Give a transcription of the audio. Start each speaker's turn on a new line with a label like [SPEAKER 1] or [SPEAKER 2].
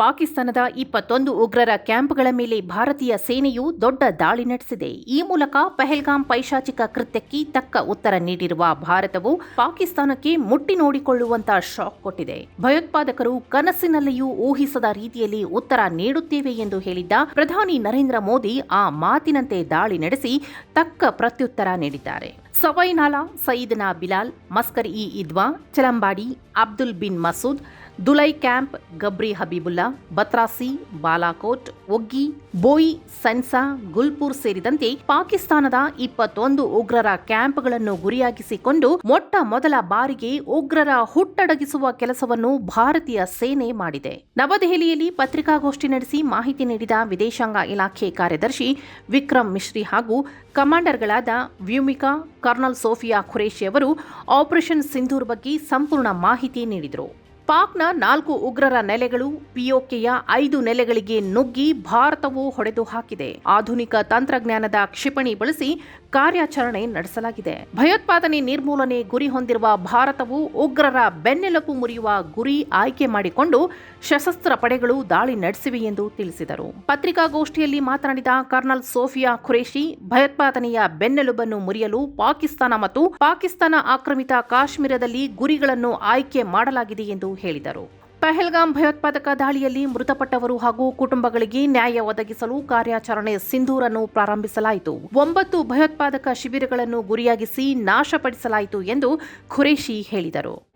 [SPEAKER 1] ಪಾಕಿಸ್ತಾನದ ಇಪ್ಪತ್ತೊಂದು ಉಗ್ರರ ಕ್ಯಾಂಪ್ಗಳ ಮೇಲೆ ಭಾರತೀಯ ಸೇನೆಯು ದೊಡ್ಡ ದಾಳಿ ನಡೆಸಿದೆ. ಈ ಮೂಲಕ ಪಹಲ್ಗಾಮ್ ಪೈಶಾಚಿಕ ಕೃತ್ಯಕ್ಕೆ ತಕ್ಕ ಉತ್ತರ ನೀಡಿರುವ ಭಾರತವು ಪಾಕಿಸ್ತಾನಕ್ಕೆ ಮುಟ್ಟಿ ನೋಡಿಕೊಳ್ಳುವಂತಹ ಶಾಕ್ ಕೊಟ್ಟಿದೆ. ಭಯೋತ್ಪಾದಕರು ಕನಸಿನಲ್ಲಿಯೂ ಊಹಿಸದ ರೀತಿಯಲ್ಲಿ ಉತ್ತರ ನೀಡುತ್ತೇವೆ ಎಂದು ಹೇಳಿದ್ದ ಪ್ರಧಾನಿ ನರೇಂದ್ರ ಮೋದಿ ಆ ಮಾತಿನಂತೆ ದಾಳಿ ನಡೆಸಿ ತಕ್ಕ ಪ್ರತ್ಯುತ್ತರ ನೀಡಿದ್ದಾರೆ. ಸವೈನಾಲಾ ಸಯೀದ್ನಾ ಬಿಲಾಲ್, ಮಸ್ಕರ್ ಇ ಇದ್ವಾ, ಚಲಂಬಾಡಿ, ಅಬ್ದುಲ್ ಬಿನ್ ಮಸೂದ್ ದುಲೈ ಕ್ಯಾಂಪ್, ಗಬ್ರಿ ಹಬೀಬುಲ್ಲಾ, ಬತ್ರಾಸಿ, ಬಾಲಾಕೋಟ್, ಒಗ್ಗಿ, ಬೋಯಿ, ಸನ್ಸಾ, ಗುಲ್ಪುರ್ ಸೇರಿದಂತೆ ಪಾಕಿಸ್ತಾನದ ಇಪ್ಪತ್ತೊಂದು ಉಗ್ರರ ಕ್ಯಾಂಪ್ಗಳನ್ನು ಗುರಿಯಾಗಿಸಿಕೊಂಡು ಮೊಟ್ಟ ಮೊದಲ ಬಾರಿಗೆ ಉಗ್ರರ ಹುಟ್ಟಡಗಿಸುವ ಕೆಲಸವನ್ನು ಭಾರತೀಯ ಸೇನೆ ಮಾಡಿದೆ. ನವದೆಹಲಿಯಲ್ಲಿ ಪತ್ರಿಕಾಗೋಷ್ಠಿ ನಡೆಸಿ ಮಾಹಿತಿ ನೀಡಿದ ವಿದೇಶಾಂಗ ಇಲಾಖೆ ಕಾರ್ಯದರ್ಶಿ ವಿಕ್ರಮ್ ಮಿಶ್ರಿ ಹಾಗೂ ಕಮಾಂಡರ್ಗಳಾದ ವ್ಯೂಮಿಕಾ, ಕರ್ನಲ್ ಸೋಫಿಯಾ ಖುರೇಶಿ ಅವರು ಆಪರೇಷನ್ ಸಿಂಧೂರ್ ಬಗ್ಗೆ ಸಂಪೂರ್ಣ ಮಾಹಿತಿ ನೀಡಿದರು. ಪಾಕ್ನ ನಾಲ್ಕು ಉಗ್ರರ ನೆಲೆಗಳು ಪಿಒಕೆಯ ಐದು ನೆಲೆಗಳಿಗೆ ನುಗ್ಗಿ ಭಾರತವು ಹೊಡೆದು ಹಾಕಿದೆ. ಆಧುನಿಕ ತಂತ್ರಜ್ಞಾನದ ಕ್ಷಿಪಣಿ ಬಳಸಿ ಕಾರ್ಯಾಚರಣೆ ನಡೆಸಲಾಗಿದೆ. ಭಯೋತ್ಪಾದನೆ ನಿರ್ಮೂಲನೆ ಗುರಿ ಹೊಂದಿರುವ ಭಾರತವು ಉಗ್ರರ ಬೆನ್ನೆಲುಬು ಮುರಿಯುವ ಗುರಿ ಆಯ್ಕೆ ಮಾಡಿಕೊಂಡು ಸಶಸ್ತ್ರ ಪಡೆಗಳು ದಾಳಿ ನಡೆಸಿವೆ ಎಂದು ತಿಳಿಸಿದರು. ಪತ್ರಿಕಾಗೋಷ್ಠಿಯಲ್ಲಿ ಮಾತನಾಡಿದ ಕರ್ನಲ್ ಸೋಫಿಯಾ ಖುರೇಶಿ ಭಯೋತ್ಪಾದನೆಯ ಬೆನ್ನೆಲುಬನ್ನು ಮುರಿಯಲು ಪಾಕಿಸ್ತಾನ ಮತ್ತು ಪಾಕಿಸ್ತಾನ ಆಕ್ರಮಿತ ಕಾಶ್ಮೀರದಲ್ಲಿ ಗುರಿಗಳನ್ನು ಆಯ್ಕೆ ಮಾಡಲಾಗಿದೆ ಎಂದು ಹೇಳಿದರು. ಪಹಲ್ಗಾಮ್ ಭಯೋತ್ಪಾದಕ ದಾಳಿಯಲ್ಲಿ ಮೃತಪಟ್ಟವರು ಹಾಗೂ ಕುಟುಂಬಗಳಿಗೆ ನ್ಯಾಯ ಒದಗಿಸಲು ಕಾರ್ಯಾಚರಣೆ ಸಿಂಧೂರನ್ನು ಪ್ರಾರಂಭಿಸಲಾಯಿತು. ಒಂಬತ್ತು ಭಯೋತ್ಪಾದಕ ಶಿಬಿರಗಳನ್ನು ಗುರಿಯಾಗಿಸಿ ನಾಶಪಡಿಸಲಾಯಿತು ಎಂದು ಖುರೇಶಿ ಹೇಳಿದರು.